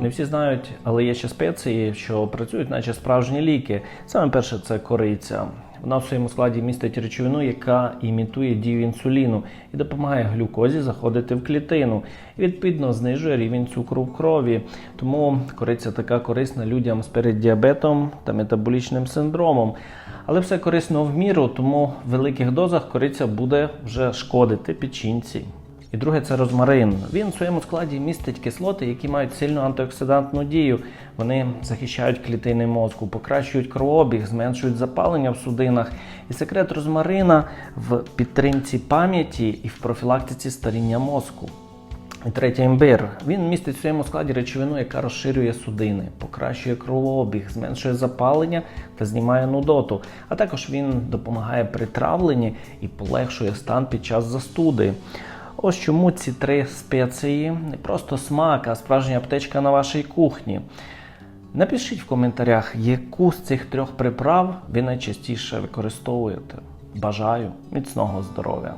Не всі знають, але є ще спеції, що працюють, наче справжні ліки. Саме перше це кориця. Вона в своєму складі містить речовину, яка імітує дію інсуліну і допомагає глюкозі заходити в клітину. І відповідно знижує рівень цукру в крові. Тому кориця така корисна людям з переддіабетом та метаболічним синдромом. Але все корисно в міру, тому в великих дозах кориця буде вже шкодити печінці. І друге це розмарин. Він в своєму складі містить кислоти, які мають сильну антиоксидантну дію. Вони захищають клітини мозку, покращують кровообіг, зменшують запалення в судинах. І секрет розмарина в підтримці пам'яті і в профілактиці старіння мозку. І третє імбир. Він містить в своєму складі речовину, яка розширює судини, покращує кровообіг, зменшує запалення та знімає нудоту. А також він допомагає при травленні і полегшує стан під час застуди. Ось чому ці три спеції не просто смак, а справжня аптечка на вашій кухні. Напишіть в коментарях, яку з цих трьох приправ ви найчастіше використовуєте. Бажаю міцного здоров'я!